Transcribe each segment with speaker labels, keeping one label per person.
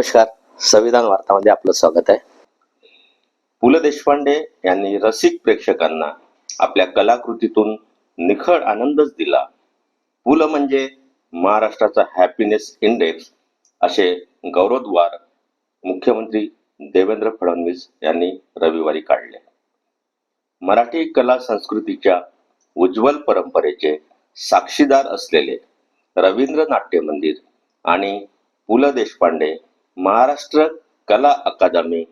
Speaker 1: नमस्कार. संविधान वार्तामध्ये आपलं स्वागत आहे. पु ल देशपांडे यांनी रसिक प्रेक्षकांना आपल्या कलाकृतीतून निखळ आनंदच दिला. पु ल म्हणजे महाराष्ट्राचा हॅपीनेस इंडेक्स असे गौरवद्वार मुख्यमंत्री देवेंद्र फडणवीस यांनी रविवारी काढले. मराठी कला संस्कृतीच्या उज्ज्वल परंपरेचे साक्षीदार असलेले रवींद्र नाट्य मंदिर आणि पु ल देशपांडे महाराष्ट्र कला अकादमी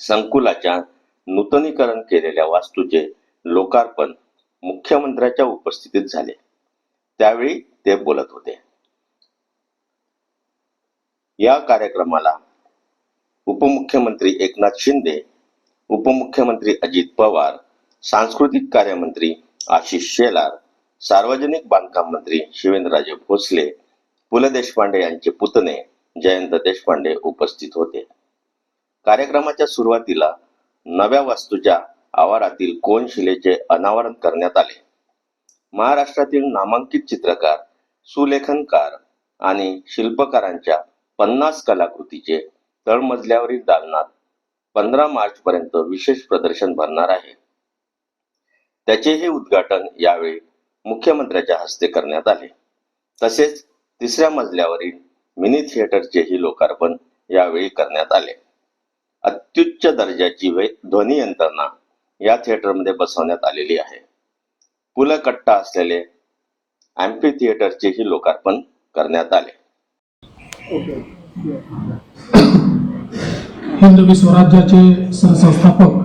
Speaker 1: संकुलाच्या नूतनीकरण केलेल्या वास्तूचे लोकार्पण मुख्यमंत्र्याच्या उपस्थितीत झाले. त्यावेळी ते बोलत होते. या कार्यक्रमाला उपमुख्यमंत्री एकनाथ शिंदे उपमुख्यमंत्री अजित पवार सांस्कृतिक कार्यमंत्री आशिष शेलार सार्वजनिक बांधकाम मंत्री शिवेंद्रराजे भोसले पु ल देशपांडे यांचे पुतणे जयंत देशपांडे उपस्थित होते. कार्यक्रमाच्या सुरुवातीला नव्या वास्तूच्या आवारातील कोनशिलेचे अनावरण करण्यात आले? महाराष्ट्रातील नामांकित चित्रकार सुलेखनकार आणि शिल्पकारांच्या पन्नास कलाकृतीचे तळमजल्यावरील दालनात पंधरा मार्च पर्यंत विशेष प्रदर्शन भरणार आहे. त्याचे हे उद्घाटन यावेळी मुख्यमंत्र्याच्या हस्ते करण्यात आले. तसेच तिसऱ्या मजल्यावरील मिनी थिएटरचेही लोकार्पण यावेळी करण्यात आले. अत्युच्च दर्जाची ध्वनी यंत्रणा या थिएटरमध्ये बसवण्यात आलेली आहे. पुलकट्टा असलेले अँफी थिएटरचेही लोकार्पण करण्यात आले.
Speaker 2: हिंदवी स्वराज्याचे सरसंस्थापक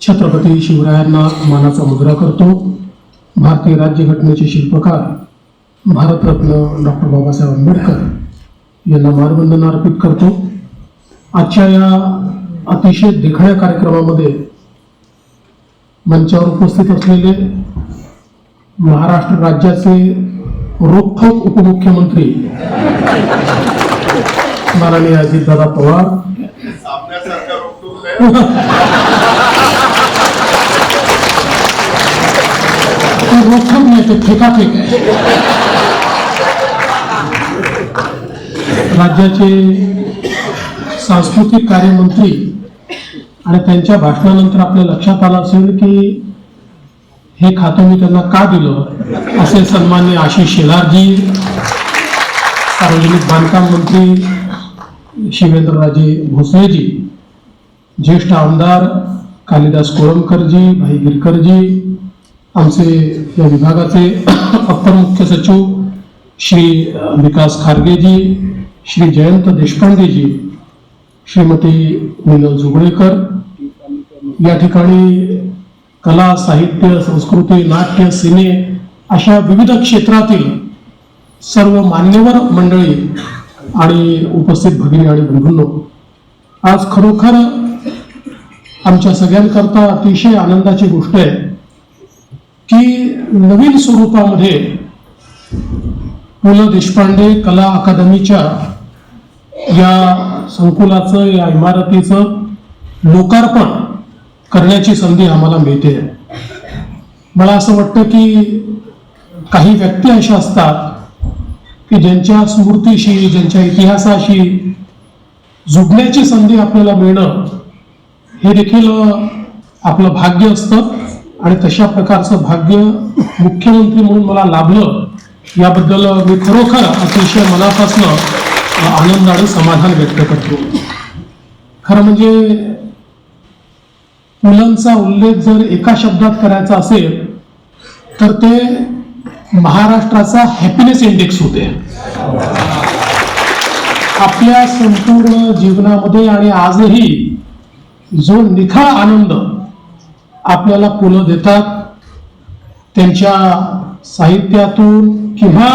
Speaker 2: छत्रपती शिवरायांना मानाचा मुद्रा करतो. भारतीय राज्यघटनेचे शिल्पकार भारतरत्न डॉक्टर बाबासाहेब आंबेडकर. यांना मानवंदना अर्पित करतो. आजच्या या अतिशय देखण्या कार्यक्रमामध्ये मंचावर उपस्थित असलेले महाराष्ट्र राज्याचे रोखोक उपमुख्यमंत्री माननीय अजितदादा पवार.
Speaker 3: नाही
Speaker 2: ते रोखोक नाही ते फेकाफेक आहे. राज्याचे सांस्कृतिक कार्यमंत्री आणि त्यांच्या भाषणानंतर आपल्या लक्षात आलं असेल की हे खातं मी त्यांना का दिलं? असे सन्मान्य आशिष शेलारजी सार्वजनिक बांधकाम मंत्री शिवेंद्रराजे भोसलेजी ज्येष्ठ आमदार कालिदास कोळंबकरजी भाई गिरकरजी आमचे या विभागाचे अप्पर मुख्य सचिव श्री विकास खारगेजी श्री जयंत देशपांडेजी श्रीमती नीलल जुगळेकर या ठिकाणी कला साहित्य संस्कृती नाट्य सिने अशा विविध क्षेत्रातील सर्व मान्यवर मंडळी आणि उपस्थित भगिनी आणि बंधूंनो आज खरोखर आमच्या सगळ्यांकरता अतिशय आनंदाची गोष्ट आहे की नवीन स्वरूपामध्ये पु ल देशपांडे कला अकादमीच्या या संकुलाचं या इमारतीचं लोकार्पण करण्याची संधी आम्हाला मिळते. मला असं वाटतं की काही व्यक्ती अशा असतात की ज्यांच्या स्मृतीशी ज्यांच्या इतिहासाशी जुडण्याची संधी आपल्याला मिळणं हे देखील आपलं भाग्य असतं आणि तशा प्रकारचं भाग्य मुख्यमंत्री म्हणून मला लाभलं याबद्दल मी खरोखर अतिशय मनापासून आनंद आणि समाधान व्यक्त करतो. खरं म्हणजे मुलांचा उल्लेख जर एका शब्दात करायचा असेल तर ते महाराष्ट्राचा हॅपीनेस इंडेक्स होते. आपल्या संपूर्ण जीवनामध्ये आणि आजही जो निखळ आनंद आपल्याला पुलं देतात त्यांच्या साहित्यातून किंवा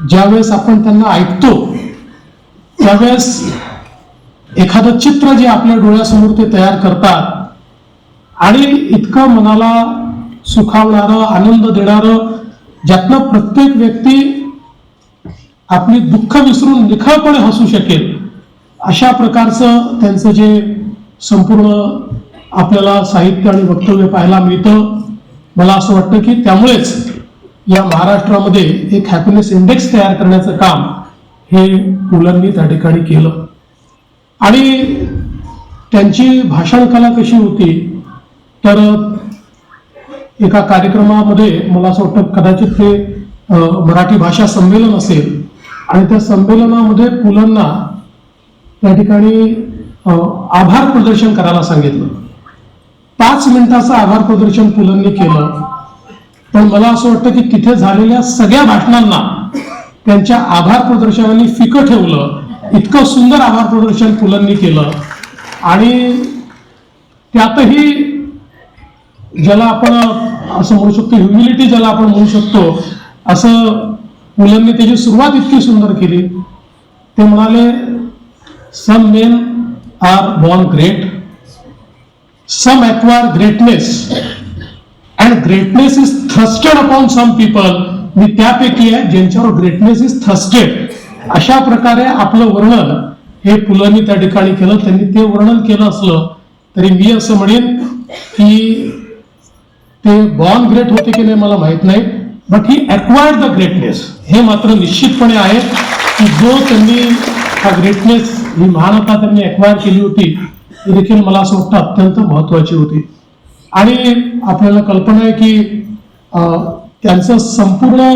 Speaker 2: ज्यावेळेस आपण त्यांना ऐकतो त्यावेळेस एखादं चित्र जे आपल्या डोळ्यासमोर ते तयार करतात आणि इतकं मनाला सुखावणारं आनंद देणारं ज्यातनं प्रत्येक व्यक्ती आपली दुःख विसरून निखळपणे हसू शकेल अशा प्रकारचं त्यांचं जे संपूर्ण आपल्याला साहित्य आणि वक्तव्य पाहायला मिळतं मला असं वाटतं की त्यामुळेच या महाराष्ट्रामध्ये एक हॅपीनेस इंडेक्स तयार करण्याचं काम हे मुलांनी त्या ठिकाणी केलं. आणि त्यांची भाषण कला कशी होती? तर एका कार्यक्रमामध्ये मला असं वाटतं कदाचित ते मराठी भाषा संमेलन असेल. आणि त्या संमेलनामध्ये पुलांना त्या ठिकाणी आभार प्रदर्शन करायला सांगितलं. पाच मिनिटाचं आभार प्रदर्शन पुलंनी केलं. पण मला असं वाटतं की तिथे झालेल्या सगळ्या भाषणांना त्यांच्या आभार प्रदर्शनाने फिकं ठेवलं इतकं सुंदर आभार प्रदर्शन पुलांनी केलं. आणि त्यातही ज्याला आपण असं म्हणू शकतो ह्युमिलिटी ज्याला आपण म्हणू शकतो असं मुलांनी त्याची सुरुवात इतकी सुंदर केली. ते म्हणाले some men are born great some acquire greatness and greatness is thrusted upon some people मी त्यापैकी आहे ज्यांच्यावर ग्रेटनेस इज थ्रस्टेड अशा प्रकारे आपलं वर्णन हे पुलांनी त्या ठिकाणी केलं त्यांनी ते वर्णन केलं असलं तरी मी असं म्हणेन की ते बॉर्न ग्रेट होते की नाही मला माहीत नाही but he acquired the greatness हे मात्र निश्चितपणे आहे की जो त्यांनी हा ग्रेटनेस ही महानता त्यांनी अक्वायर केली होती ती देखील मला असं वाटतं अत्यंत महत्वाची होती. आणि आपल्याला कल्पना आहे की अं, त्यांचं संपूर्ण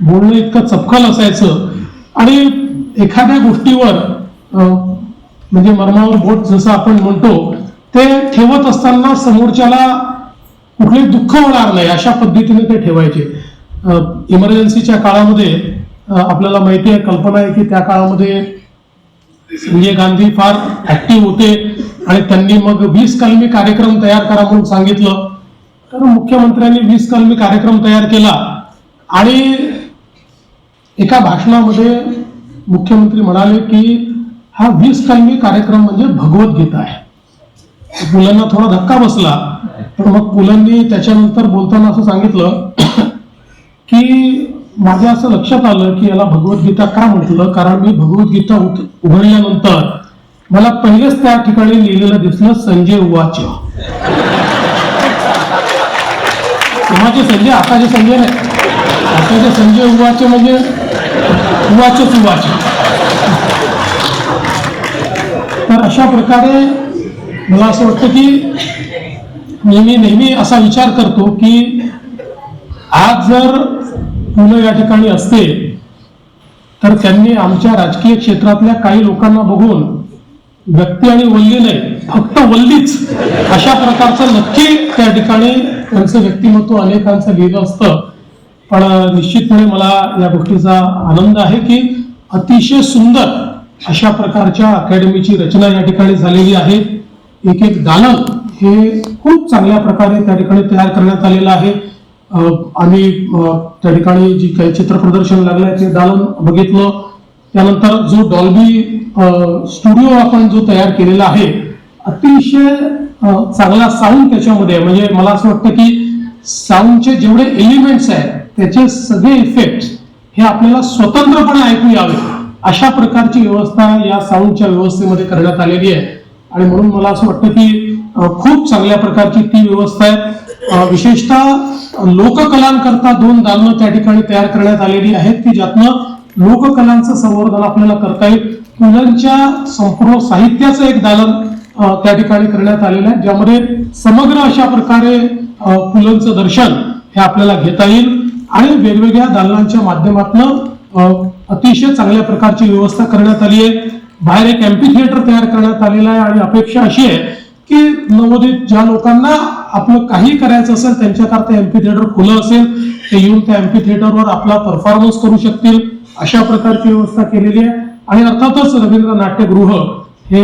Speaker 2: बोलणं इतकं चपखल असायचं. आणि एखाद्या गोष्टीवर अं, म्हणजे मर्मावर बोट जसं आपण म्हणतो ते ठेवत असताना समोरच्याला कुठले दुःख होणार नाही अशा पद्धतीने ते ठेवायचे. इमर्जन्सीच्या काळामध्ये आपल्याला माहिती आहे कल्पना आहे की त्या काळामध्ये संजय गांधी फार ऍक्टिव्ह होते. आणि त्यांनी मग वीस कलमी कार्यक्रम तयार करा म्हणून सांगितलं. तर मुख्यमंत्र्यांनी वीस कलमी कार्यक्रम तयार केला. आणि एका भाषणामध्ये मुख्यमंत्री म्हणाले की हा वीस कलमी कार्यक्रम म्हणजे भगवद्गीता आहे. मुलांना थोडा धक्का बसला. पण मग मुलांनी त्याच्यानंतर बोलताना असं सांगितलं की माझ्या असं लक्षात आलं की याला भगवद्गीता का म्हटलं? कारण मी भगवद्गीता उत- उघडल्यानंतर मला पहिलेच त्या ठिकाणी लिहिलेलं दिसलं संजय वाच तेव्हाचे संजय आताचे संजय नाही. आताचे संजय उवाच म्हणजे उवाचच उवाच. तर अशा प्रकारे मला असं वाटतं की नेहमी नेहमी असा विचार करतो की आज जर पुणे या ठिकाणी असते तर त्यांनी आमच्या राजकीय क्षेत्रातल्या काही लोकांना बघून व्यक्ती आणि वल्ली नाही फक्त वल्लीच. अशा प्रकारचं नक्की त्या ठिकाणी त्यांचं व्यक्तिमत्व अनेकांचं लिहिलं असतं. पण निश्चितपणे मला या गोष्टीचा आनंद आहे की अतिशय सुंदर अशा प्रकारच्या अकॅडमीची रचना या ठिकाणी झालेली आहे. एक एक दालन हे खूप चांगल्या प्रकारे त्या ठिकाणी तयार करण्यात आलेलं आहे. आम्ही त्या ठिकाणी जी काही चित्र प्रदर्शन लागलंय ते दालन बघितलं. त्यानंतर जो डॉल्बी स्टुडिओ आपण जो तयार केलेला आहे अतिशय चांगला साऊंड त्याच्यामध्ये आहे. म्हणजे मला असं वाटतं की साऊंडचे जेवढे एलिमेंट्स आहेत त्याचे सगळे इफेक्ट हे आपल्याला स्वतंत्रपणे ऐकू यावे. अशा प्रकारची व्यवस्था या साऊंडच्या व्यवस्थेमध्ये करण्यात आलेली आहे. आणि म्हणून मला असं वाटतं की खूप चांगल्या प्रकारची ती व्यवस्था आहे. विशेषतः लोककलांकरता दोन दालनं त्या ठिकाणी तयार करण्यात आलेली आहेत की ज्यातनं लोककलांचं संवर्धन आपल्याला करता येईल. पुलंच्या संपूर्ण साहित्याचं एक दालन त्या ठिकाणी करण्यात आलेलं आहे ज्यामध्ये समग्र अशा प्रकारे अं, पुलंचं दर्शन हे आपल्याला घेता येईल. आणि वेगवेगळ्या दालनांच्या माध्यमातून अतिशय चांगल्या प्रकारची व्यवस्था करण्यात आली आहे. बाहेर एक एम्पी थिएटर तयार करण्यात आलेलं आहे आणि अपेक्षा अशी आहे की नवोदित ज्या लोकांना आपलं काही करायचं असेल त्यांच्याकरता एम्पी थिएटर खुलं असेल ते येऊन त्या एम्पी थिएटरवर आपला परफॉर्मन्स करू शकतील. अशा प्रकारची व्यवस्था केलेली आहे. आणि अर्थातच रवींद्र नाट्यगृह हे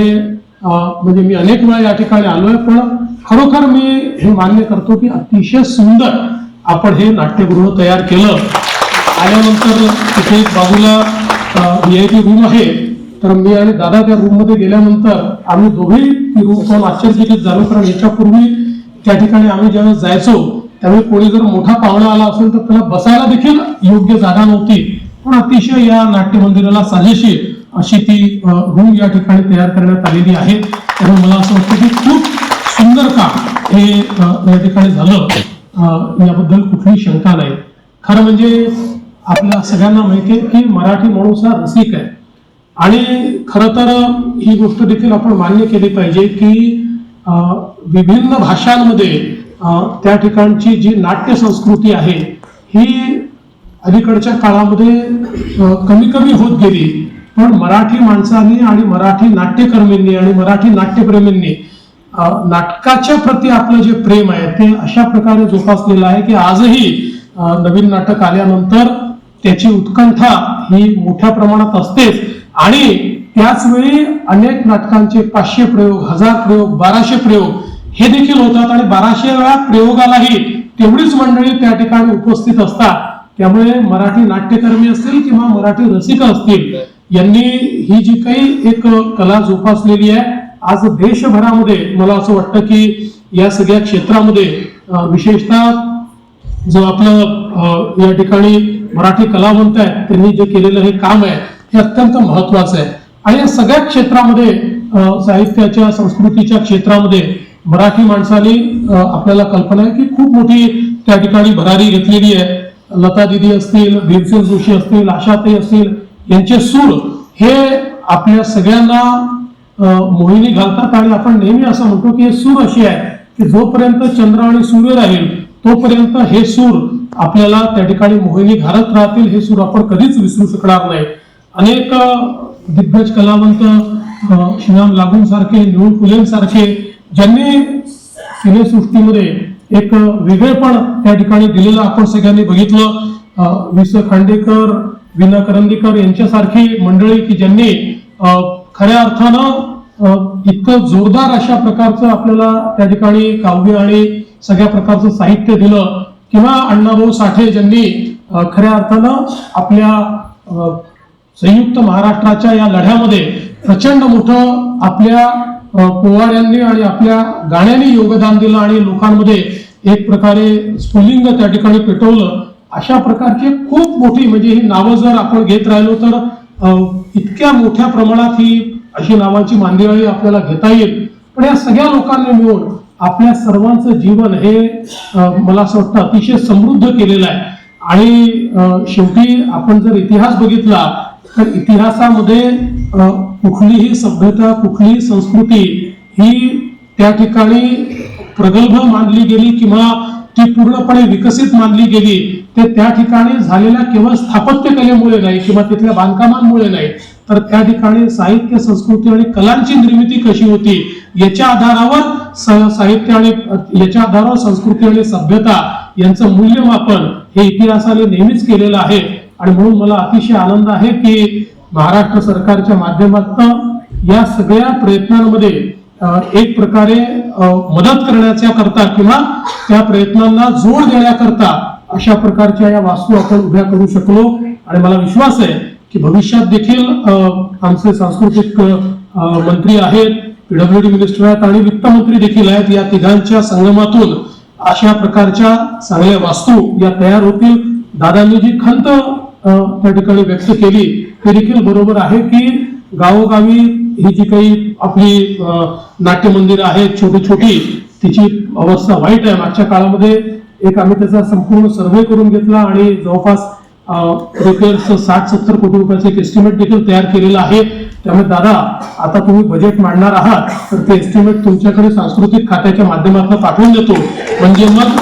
Speaker 2: म्हणजे मी अनेक वेळा या ठिकाणी आलोय पण खरोखर मी हे मान्य करतो की अतिशय सुंदर आपण हे नाट्यगृह तयार केलं. आल्यानंतर तिथे एक बाजूला व्ही आय पी रूम आहे. तर मी आणि दादा त्या रूममध्ये गेल्यानंतर आम्ही दोघेही ती रूम पाहून आश्चर्यचकित झालो कारण याच्यापूर्वी त्या ठिकाणी आम्ही ज्यावेळेस जायचो त्यावेळी कोणी जर मोठा पाहुणा आला असेल तर त्याला बसायला देखील योग्य जागा नव्हती. पण अतिशय या नाट्य मंदिराला साजेशी अशी ती रूम या ठिकाणी तयार करण्यात आलेली आहे. त्यामुळे मला असं वाटतं की खूप सुंदर काम हे या ठिकाणी झालं. याबद्दल कुठलीही शंका नाही. खरं म्हणजे आपल्या सगळ्यांना माहिती आहे की मराठी माणूस हा रसिक आहे. आणि खर तर ही गोष्ट देखील आपण मान्य केली पाहिजे की अं, विभिन्न भाषांमध्ये त्या ठिकाणची जी नाट्य संस्कृती आहे ही अलीकडच्या काळामध्ये कमी कमी होत गेली. पण मराठी माणसांनी आणि मराठी नाट्यकर्मींनी आणि मराठी नाट्यप्रेमींनी नाटकाच्या प्रती आपलं जे प्रेम आहे ते अशा प्रकारे जोपासलेलं आहे की आजही नवीन नाटक आल्यानंतर त्याची उत्कंठा ही मोठ्या प्रमाणात असतेच. आणि त्याचवेळी अनेक नाटकांचे पाचशे प्रयोग हजार प्रयोग बाराशे प्रयोग हे देखील होतात. आणि बाराशे वेळा प्रयोगालाही तेवढीच मंडळी त्या ठिकाणी उपस्थित असतात. त्यामुळे मराठी नाट्यकर्मी असतील किंवा मराठी रसिका असतील यांनी ही जी काही एक कला जोपासलेली आहे आज देशभरामध्ये मला असं वाटतं की या सगळ्या क्षेत्रामध्ये विशेषतः जो आपलं या ठिकाणी मराठी कलावंत आहेत त्यांनी जे केलेलं हे काम आहे हे अत्यंत महत्वाचं आहे. आणि या सगळ्या क्षेत्रामध्ये साहित्याच्या संस्कृतीच्या क्षेत्रामध्ये मराठी माणसाने आपल्याला कल्पना आहे की खूप मोठी त्या ठिकाणी भरारी घेतलेली आहे. लता दिदी असतील भीमसेन जोशी असतील आशाताई असतील यांचे सूर हे आपल्या सगळ्यांना मोहिनी घालतात आणि आपण नेहमी असं म्हणतो की हे सूर अशी आहे की जोपर्यंत चंद्र आणि सूर्य राहील तोपर्यंत हे सूर आपल्याला त्या ठिकाणी मोहिनी घालत राहतील हे सूर आपण कधीच विसरू शकणार नाही. अनेक दिग्गज कलावंत श्रीराम लागून सारखे निळू फुलेंसारखे ज्यांनी सिनेसृष्टीमध्ये एक वेगळेपण त्या ठिकाणी दिलेलं आपण सगळ्यांनी बघितलं. अं, वि स खांडेकर विना करंदीकर यांच्यासारखी मंडळी की ज्यांनी अं, खऱ्या अर्थानं अं, इतकं जोरदार अशा प्रकारचं आपल्याला त्या ठिकाणी काव्य आणि सगळ्या प्रकारचं साहित्य दिलं किंवा अण्णाभाऊ साठे ज्यांनी खऱ्या अर्थानं आपल्या अं, संयुक्त महाराष्ट्राच्या या लढ्यामध्ये प्रचंड मोठं आपल्या अ, पोवाड्यांनी आणि आपल्या गाण्यांनी योगदान दिलं आणि लोकांमध्ये एक प्रकारे स्फुलिंग त्या ठिकाणी पेटवलं अशा प्रकारची खूप मोठी म्हणजे ही नावं जर आपण घेत राहिलो तर इतक्या मोठ्या प्रमाणात ही अशी नावांची मांदियाळी आपल्याला घेता येईल. पण या सगळ्या लोकांनी मिळून आपल्या सर्वांचं जीवन हे मला असं वाटतं अतिशय समृद्ध केलेलं आहे. आणि शेवटी आपण जर इतिहास बघितला तर इतिहासामध्ये कुठलीही सभ्यता कुठलीही संस्कृती ही त्या ठिकाणी प्रगल्भ मानली गेली किंवा ती पूर्णपणे विकसित मानली गेली ते त्या ठिकाणी झालेल्या केवळ स्थापत्य कलेमुळे नाही किंवा तिथल्या बांधकामांमुळे नाही. तर त्या ठिकाणी साहित्य संस्कृती आणि कलांची निर्मिती कशी होती याच्या आधारावर साहित्य आणि याच्या आधारावर संस्कृती आणि सभ्यता यांचं मूल्यमापन हे इतिहासाने नेहमीच केलेलं आहे. आणि म्हणून मला अतिशय आनंद आहे की महाराष्ट्र सरकारच्या माध्यमातून या सगळ्या प्रयत्नांमध्ये एक प्रकारे मदत करण्याच्या करता किंवा त्या प्रयत्नांना जोड देण्याकरता अशा प्रकारच्या या वास्तू आपण उभ्या करू शकलो. आणि मला विश्वास आहे की भविष्यात देखील आमचे सांस्कृतिक मंत्री आहेत पीडब्ल्यूडी मिनिस्टर आहेत आणि वित्तमंत्री देखील आहेत या तिघांच्या संगमातून अशा प्रकारच्या चांगल्या वास्तू या तयार होतील. दादांनी जी खंत त्या ठिकाणी व्यक्त केली ते देखील बरोबर आहे की गावोगावी ही जी काही आपली नाट्य मंदिरं आहेत छोटी छोटी तिची अवस्था वाईट आहे. मागच्या काळामध्ये एक आम्ही त्याचा संपूर्ण सर्वे करून घेतला आणि जवळपास रिपेअर्स साठ सत्तर कोटी रुपयाचं एक एस्टिमेट देखील तयार केलेलं आहे. त्यामुळे दादा आता तुम्ही बजेट मांडणार आहात तर ते एस्टिमेट तुमच्याकडे सांस्कृतिक खात्याच्या माध्यमातून पाठवून देतो. म्हणजे मग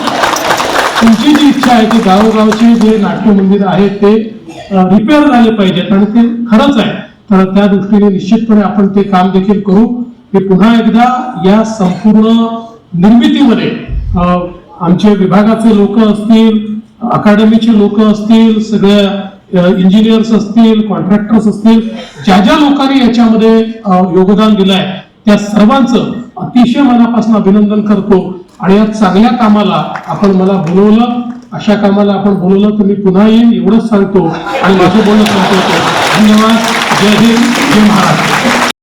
Speaker 2: तुमची जी इच्छा आहे की गावोगावचे जे नाट्य मंदिर आहेत ते रिपेअर झाले पाहिजेत आणि ते खरंच आहे. तर त्या दृष्टीने निश्चितपणे आपण ते काम देखील करू. की पुन्हा एकदा या संपूर्ण निर्मितीमध्ये आमचे विभागाचे लोक असतील अकादमीचे लोक असतील सगळ्या इंजिनियर्स असतील कॉन्ट्रॅक्टर्स असतील ज्या ज्या लोकांनी याच्यामध्ये योगदान दिलंय त्या सर्वांचं अतिशय मनापासून अभिनंदन करतो. आणि या चांगल्या कामाला आपण मला बोलवलं अशा कामाला आपण बोलवलं तर मी पुन्हा येईन एवढंच सांगतो आणि माझं बोलणं सांगतो धन्यवाद. जय हिंद. जय महाराष्ट्र.